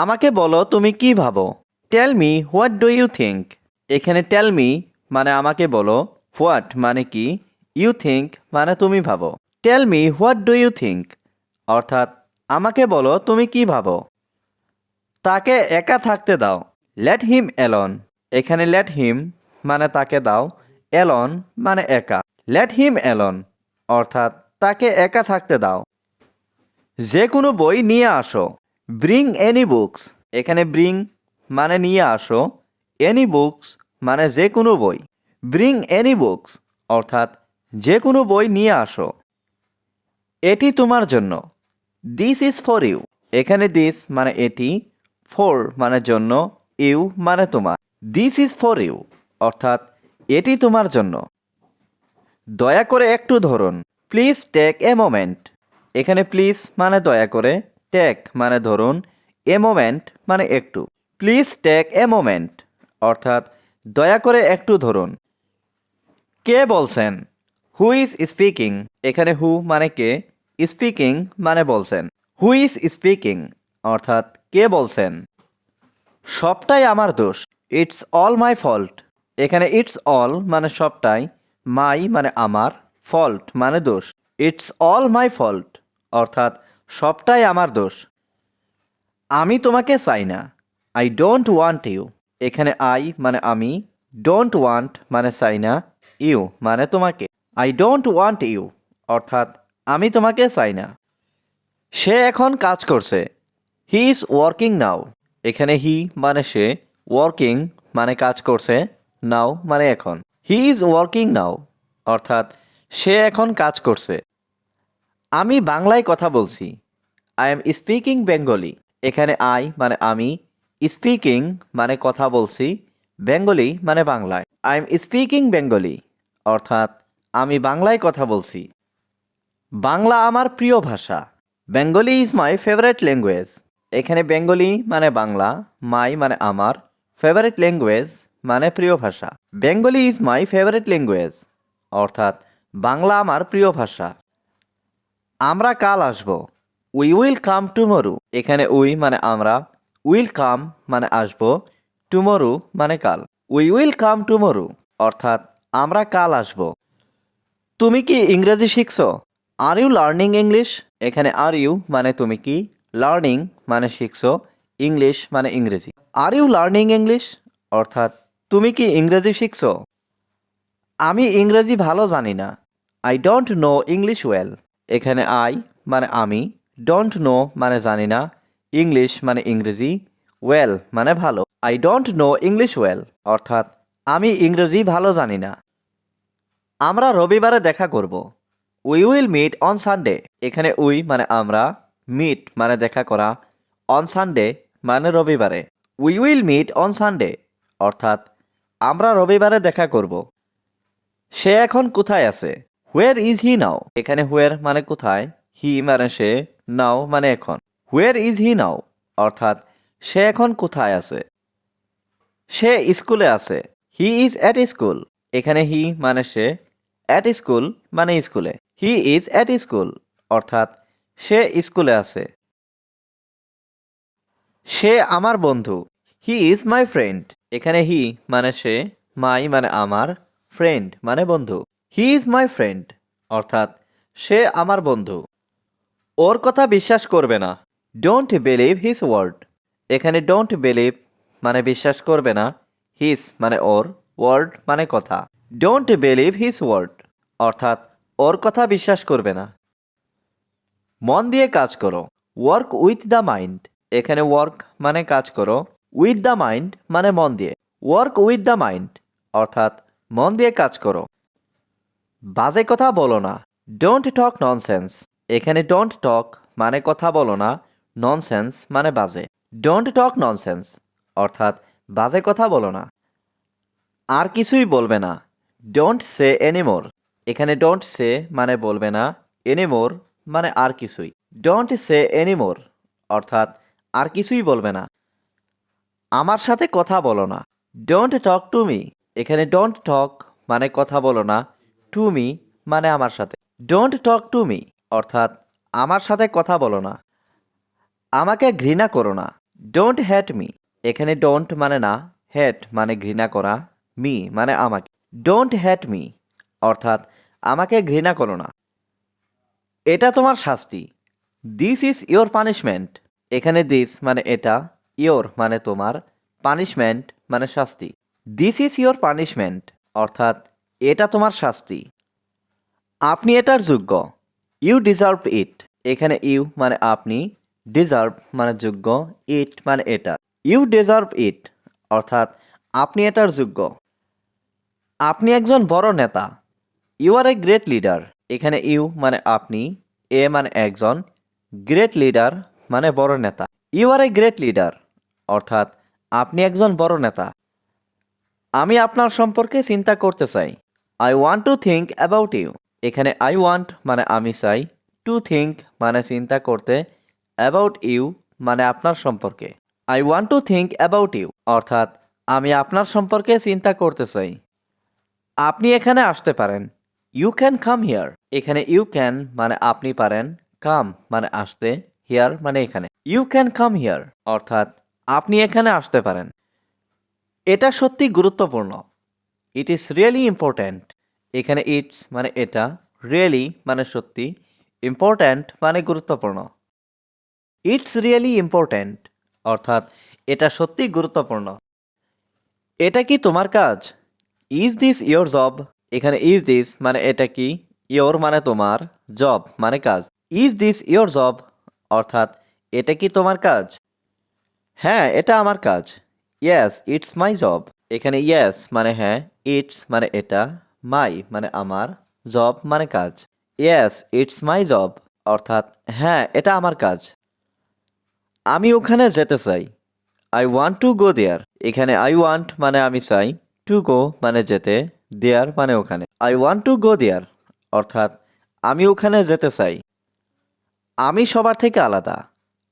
আমাকে বলো তুমি কি ভাবো? Tell me what do you think এখানে টেল মি মানে আমাকে বলো হোয়াট মানে কি? ইউ থিঙ্ক মানে তুমি ভাবো। Tell me what do you think অর্থাৎ, আমাকে বলো তুমি কি ভাবো? তাকে একা থাকতে দাও। লেট হিম এলন এখানে লেট হিম মানে তাকে দাও এলন মানে একা। লেট হিম এলন অর্থাৎ, তাকে একা থাকতে দাও। যে কোনো বই নিয়ে আসো। ব্রিং এনি বুকস এখানে ব্রিং মানে নিয়ে আসো। এনি বুকস মানে যে কোনো বই। ব্রিং এনি বুকস অর্থাৎ যে কোনো বই নিয়ে আসো। এটি তোমার জন্য। দিস ইজ ফর ইউ এখানে দিস মানে এটি ফর মানে জন্য ইউ মানে তোমার। দিস ইজ ফর ইউ অর্থাৎ এটি তোমার জন্য। দয়া করে একটু ধরুন। প্লিজ টেক এ মোমেন্ট এখানে প্লিজ মানে দয়া করে। টেক মানে ধরুন এ মোমেন্ট মানে একটু। প্লিজ টেক এ মোমেন্ট অর্থাৎ দয়া করে একটু ধরুন। কে বলছেন? হু ইজ স্পিকিং এখানে হু মানে কে? স্পিকিং মানে বলছেন। হু ইজ স্পিকিং অর্থাৎ কে বলছেন? সবটাই আমার দোষ। ইটস অল মাই ফল্ট এখানে ইটস অল মানে সবটাই মাই মানে আমার ফল্ট মানে দোষ। ইটস অল মাই ফল্ট অর্থাৎ সবটাই আমার দোষ। আমি তোমাকে চাই না। আই ডোন্ট ওয়ান্ট ইউ এখানে আই মানে আমি ডোন্ট ওয়ান্ট মানে চাই না ইউ মানে তোমাকে। আই ডোন্ট ওয়ান্ট ইউ অর্থাৎ আমি তোমাকে চাই না। সে এখন কাজ করছে। হি ইজ ওয়ার্কিং নাও এখানে হি মানে সে ওয়ার্কিং মানে কাজ করছে নাও মানে এখন। হি ইজ ওয়ার্কিং নাও অর্থাৎ সে এখন কাজ করছে। আমি বাংলায় কথা বলছি। আই এম স্পিকিং বেঙ্গলি এখানে আই মানে আমি স্পিকিং মানে কথা বলছি বেঙ্গলি মানে বাংলায়। আই এম স্পিকিং বেঙ্গলি অর্থাৎ আমি বাংলায় কথা বলছি। বাংলা আমার প্রিয় ভাষা। Bengali is my favourite language এখানে বেঙ্গলি মানে বাংলা মাই মানে আমার ফেভারেট ল্যাঙ্গুয়েজ মানে প্রিয় ভাষা। Bengali is my favourite language অর্থাৎ বাংলা আমার প্রিয় ভাষা। আমরা কাল আসব। উই উইল কাম টুমরু এখানে উই মানে আমরা। উইল কাম মানে আসব। টুমরু মানে কাল। উই উইল কাম টুমরু অর্থাৎ আমরা কাল আসব। তুমি কি ইংরেজি শিখছো? আর ইউ লার্নিং ইংলিশ এখানে আর ইউ মানে তুমি কি? লার্নিং মানে শিখছো। ইংলিশ মানে ইংরেজি। আর ইউ লার্নিং ইংলিশ অর্থাৎ তুমি কি ইংরেজি শিখছো? আমি ইংরেজি ভালো জানি না। I don't know English well এখানে আই মানে আমি ডোন্ট নো মানে জানি না ইংলিশ মানে ইংরেজি ওয়েল মানে ভালো। I don't know English well অর্থাৎ আমি ইংরেজি ভালো জানি না। আমরা রবিবারে দেখা করব। We will meet on Sunday এখানে উই মানে আমরা মিট মানে দেখা করা অন সানডে মানে রবিবারে। We will meet on Sunday অর্থাৎ আমরা রবিবারে দেখা করব। সে এখন কোথায় আছে? হোয়ার ইজ হি নাও এখানে হোয়ার মানে কোথায়? হি মানে সে নাও মানে এখন। হোয়ার ইজ হি নাও অর্থাৎ, সে এখন কোথায় আছে? সে স্কুলে আছে। হি ইজ অ্যাট স্কুল এখানে হি মানে সে অ্যাট স্কুল মানে স্কুলে। হি ইজ অ্যাট স্কুল অর্থাৎ, সে স্কুলে আছে। সে আমার বন্ধু। হি ইজ মাই ফ্রেন্ড এখানে হি মানে সে মাই মানে আমার ফ্রেন্ড মানে বন্ধু। হি ইজ মাই ফ্রেন্ড অর্থাৎ, সে আমার বন্ধু। ওর কথা বিশ্বাস করবে না। ডোন্ট বিলিভ হিজ ওয়ার্ড এখানে ডোন্ট বিলিভ মানে বিশ্বাস করবে না। হিস মানে ওর ওয়ার্ড মানে কথা। ডোন্ট বিলিভ হিজ ওয়ার্ড অর্থাৎ, ওর কথা বিশ্বাস করবে না। মন দিয়ে কাজ করো। ওয়ার্ক উইথ দ্য মাইন্ড এখানে ওয়ার্ক মানে কাজ করো। উইথ দ্য মাইন্ড মানে মন দিয়ে। ওয়ার্ক উইথ দ্য মাইন্ড অর্থাৎ, মন দিয়ে কাজ করো। বাজে কথা বলো না। ডোন্ট টক ননসেন্স এখানে ডোন্ট টক মানে কথা বলো না ননসেন্স মানে বাজে। ডোন্ট টক ননসেন্স অর্থাৎ বাজে কথা বলো না। আর কিছুই বলবে না। ডোন্ট সে এনিমোর এখানে ডোন্ট সে মানে বলবে না এনিমোর মানে আর কিছুই। ডোন্ট সে এনিমোর অর্থাৎ আর কিছুই বলবে না। আমার সাথে কথা বলো না। ডোন্ট টক টু মি এখানে ডোন্ট টক মানে কথা বলো না টু মি মানে আমার সাথে। ডোন্ট টক টু মি অর্থাৎ আমার সাথে কথা বলো না। আমাকে ঘৃণা করো না। ডোন্ট হ্যাট মি এখানে ডোন্ট মানে না হ্যাট মানে ঘৃণা করা মি মানে আমাকে। ডোন্ট হ্যাট মি অর্থাৎ আমাকে ঘৃণা করো না। এটা তোমার শাস্তি। দিস ইজ ইয়োর পানিশমেন্ট এখানে দিস মানে এটা ইয়োর মানে তোমার। পানিশমেন্ট মানে শাস্তি। দিস ইজ ইয়োর পানিশমেন্ট অর্থাৎ এটা তোমার শাস্তি। আপনি এটার যোগ্য। ইউ ডিজার্ভ ইট এখানে ইউ মানে আপনি ডিজার্ভ মানে যোগ্য ইট মানে এটা। ইউ ডিজার্ভ ইট অর্থাৎ আপনি এটার যোগ্য। আপনি একজন বড় নেতা। You are a great leader এখানে ইউ মানে আপনি, এ মানে একজন গ্রেট লিডার মানে বড় নেতা। You are a great leader অর্থাৎ আপনি একজন বড় নেতা। আমি আপনার সম্পর্কে চিন্তা করতে চাই। I want to think about you এখানে আই ওয়ান্ট মানে আমি চাই। টু থিঙ্ক মানে চিন্তা করতে। অ্যাবাউট ইউ মানে আপনার সম্পর্কে। I want to think about you অর্থাৎ আমি আপনার সম্পর্কে চিন্তা করতে চাই। আপনি এখানে আসতে পারেন। ইউ ক্যান কাম হিয়ার এখানে ইউ ক্যান মানে আপনি পারেন। কাম মানে আসতে। হিয়ার মানে এখানে। ইউ ক্যান কাম হিয়ার অর্থাৎ আপনি এখানে আসতে পারেন। এটা সত্যি গুরুত্বপূর্ণ। ইট ইজ রিয়েলি ইম্পর্ট্যান্ট এখানে ইটস মানে এটা রিয়েলি মানে সত্যি ইম্পর্ট্যান্ট মানে গুরুত্বপূর্ণ। ইটস রিয়েলি ইম্পর্ট্যান্ট অর্থাৎ এটা সত্যি গুরুত্বপূর্ণ। এটা কি তোমার কাজ? ইজ দিস ইয়োর জব এখানে ইজ দিস মানে এটা কি? ইয়োর মানে তোমার জব মানে কাজ। ইজ দিস ইয়োর জব অর্থাৎ এটা কি তোমার কাজ? হ্যাঁ এটা আমার কাজ। ইয়েস ইটস মাই জব এখানে ইয়েস মানে হ্যাঁ ইটস মানে এটা মাই মানে আমার জব মানে কাজ। ইয়েস ইটস মাই জব অর্থাৎ হ্যাঁ এটা আমার কাজ। আমি ওখানে যেতে চাই। I want to go there এখানে আই ওয়ান্ট মানে আমি চাই টু গো মানে যেতে দেয়ার মানে ওখানে। I want to go there অর্থাৎ আমি ওখানে যেতে চাই। আমি সবার থেকে আলাদা।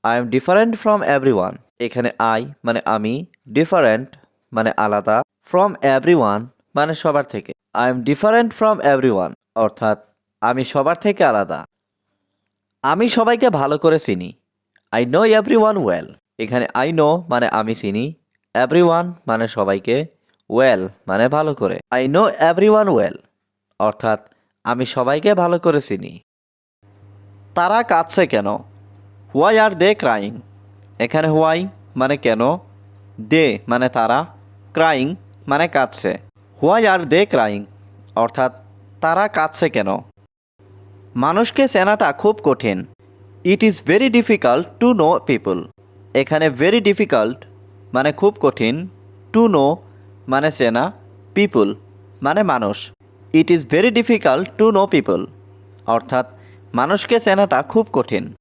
I am different from everyone এখানে আই মানে আমি ডিফারেন্ট মানে আলাদা ফ্রম এভরি মানে সবার থেকে। I am different from every অর্থাৎ আমি সবার থেকে আলাদা। আমি সবাইকে ভালো করে চিনি। আই নো এভরি ওয়েল এখানে আই নো মানে আমি চিনি এভরি মানে সবাইকে ওয়েল মানে ভালো করে। আই নো এভরি ওয়েল অর্থাৎ আমি সবাইকে ভালো করে চিনি। তারা কাঁদছে কেন? হোয়াই আর দে ক্রাইং এখানে হোয়াই মানে কেন? দে মানে তারা। ক্রাইং মানে কাঁদছে। Why are they crying? অর্থাৎ, তারা কাঁদছে কেন? মানুষকে চেনাটা খুব কঠিন। It is very difficult to know people. এখানে ভেরি ডিফিকাল্ট মানে খুব কঠিন, টু নো মানে চেনা, পিপল মানে মানুষ। It is very difficult to know people. অর্থাৎ, মানুষকে চেনাটা খুব কঠিন।